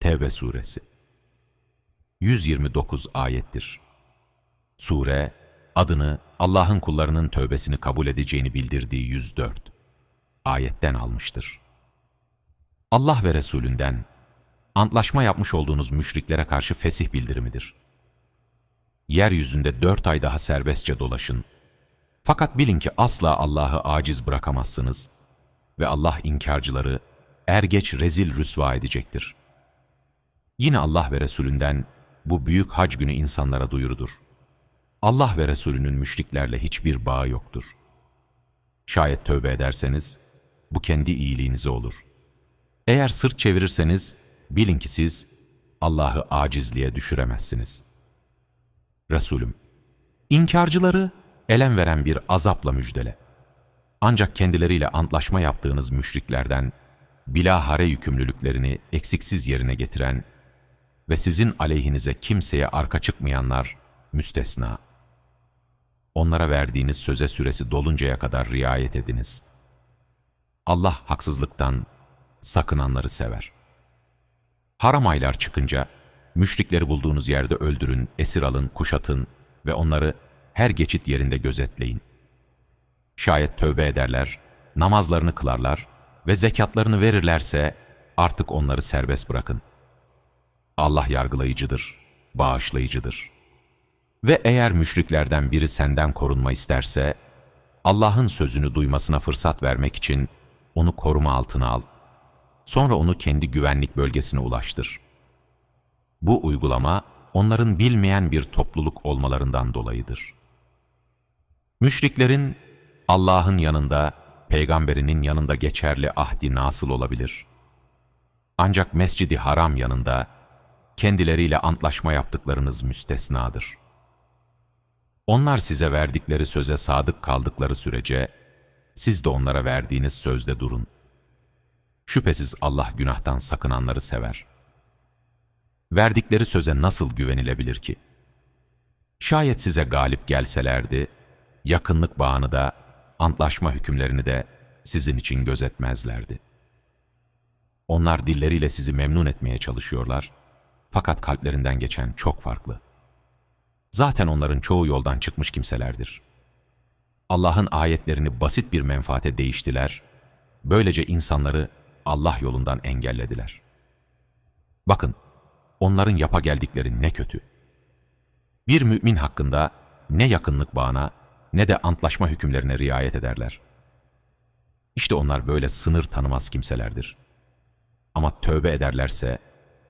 Tevbe suresi 129 ayettir. Sure, adını Allah'ın kullarının tövbesini kabul edeceğini bildirdiği 104 ayetten almıştır. Allah ve Resulünden antlaşma yapmış olduğunuz müşriklere karşı fesih bildirimidir. Yeryüzünde dört ay daha serbestçe dolaşın. Fakat bilin ki asla Allah'ı aciz bırakamazsınız ve Allah inkarcıları er geç rezil rüsva edecektir. Yine Allah ve Resulünden bu büyük hac günü insanlara duyurudur. Allah ve Resulünün müşriklerle hiçbir bağı yoktur. Şayet tövbe ederseniz, bu kendi iyiliğinize olur. Eğer sırt çevirirseniz, bilin ki siz Allah'ı acizliğe düşüremezsiniz. Resulüm, inkarcıları elem veren bir azapla müjdele. Ancak kendileriyle antlaşma yaptığınız müşriklerden bilahare yükümlülüklerini eksiksiz yerine getiren ve sizin aleyhinize kimseye arka çıkmayanlar müstesna. Onlara verdiğiniz söze süresi doluncaya kadar riayet ediniz. Allah haksızlıktan sakınanları sever. Haram aylar çıkınca, müşrikleri bulduğunuz yerde öldürün, esir alın, kuşatın ve onları her geçit yerinde gözetleyin. Şayet tövbe ederler, namazlarını kılarlar ve zekatlarını verirlerse artık onları serbest bırakın. Allah yargılayıcıdır, bağışlayıcıdır. Ve eğer müşriklerden biri senden korunma isterse, Allah'ın sözünü duymasına fırsat vermek için onu koruma altına al. Sonra onu kendi güvenlik bölgesine ulaştır. Bu uygulama, onların bilmeyen bir topluluk olmalarından dolayıdır. Müşriklerin Allah'ın yanında, peygamberinin yanında geçerli ahdi nasıl olabilir? Ancak mescidi haram yanında, kendileriyle antlaşma yaptıklarınız müstesnadır. Onlar size verdikleri söze sadık kaldıkları sürece, siz de onlara verdiğiniz sözde durun. Şüphesiz Allah günahtan sakınanları sever. Verdikleri söze nasıl güvenilebilir ki? Şayet size galip gelselerdi, yakınlık bağını da, antlaşma hükümlerini de sizin için gözetmezlerdi. Onlar dilleriyle sizi memnun etmeye çalışıyorlar, fakat kalplerinden geçen çok farklı. Zaten onların çoğu yoldan çıkmış kimselerdir. Allah'ın ayetlerini basit bir menfaate değiştiler, böylece insanları Allah yolundan engellediler. Bakın, onların yapa geldikleri ne kötü. Bir mümin hakkında ne yakınlık bağına ne de antlaşma hükümlerine riayet ederler. İşte onlar böyle sınır tanımaz kimselerdir. Ama tövbe ederlerse